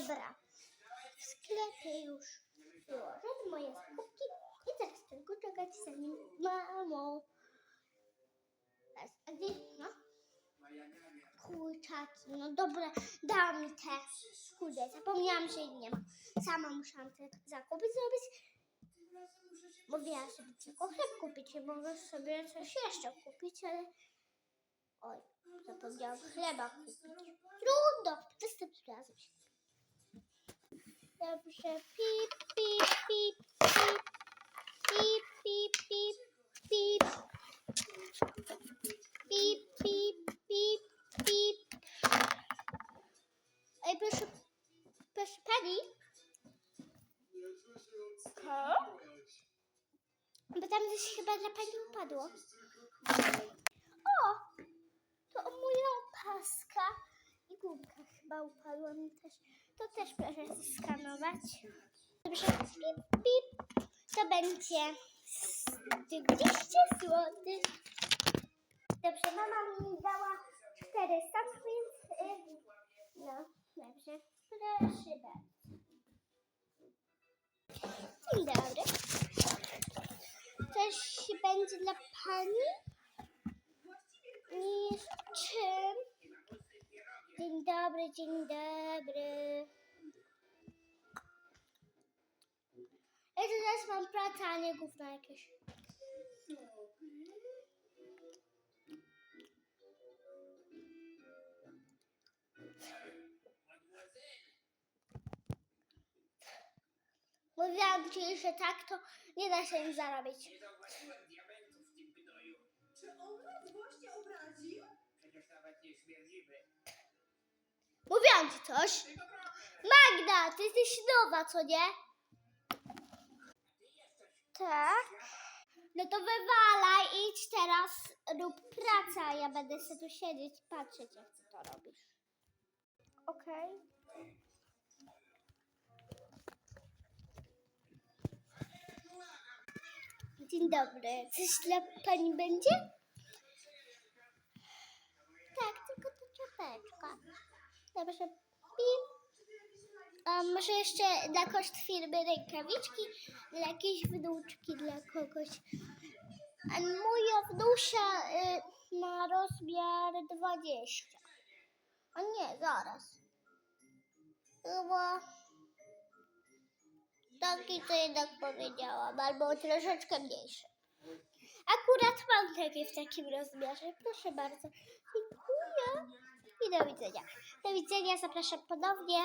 Dobra. W sklepie już wyłożę moje zakupki i teraz tylko czekać za nim. Teraz, A gdzie? No. Kurczaki, no dobra, dała mi te. Kurde, zapomniałam, że jej nie ma. Sama musiałam te zakupy zrobić. Mówiłam sobie tylko chleb kupić mogę sobie coś jeszcze kupić, ale... Oj, zapomniałam chleba kupić. Trudno, dobrze. Pip, pip, pip, pip. Pip, pip, pip, pip. Pip, pip, pip, pip. Ej, proszę, proszę pani. Co? Bo tam coś chyba dla pani upadło. O! To moja opaska i gumka chyba upadła mi też. To też proszę skanować. Dobrze, pip, pip. To będzie 200 zł. Dobrze, mama mi dała 400, więc... y, No, dobrze. Proszę bardzo. Dzień dobry. Coś będzie dla pani? I z czym? Dzień dobry, dzień dobry. Teraz mam pracę, a nie gówno jakieś. Mówiłam ci, że tak to nie da się im zarobić. Nie zauważyłem diamentów w tym gnoju. Czy on nas właśnie obraził? Przecież nawet nie śmierdzimy. Mówiłam ci coś. Magda, ty jesteś nowa, co nie? Tak. No to wywalaj, idź teraz, rób pracę, ja będę sobie tu siedzieć, patrzeć jak ty to robisz. Okej. Dzień dobry. Coś dla pani będzie? Tak, tylko to czapeczka. Dobrze. A może jeszcze dla koszt firmy rękawiczki, dla jakiejś wnuczki, dla kogoś. A moja wnusia y, ma rozmiar 20. A nie, zaraz. Chyba taki, co jednak powiedziałam, albo troszeczkę mniejszy. Akurat mam takie w takim rozmiarze. Proszę bardzo. Dziękuję. I do widzenia. Do widzenia, zapraszam ponownie.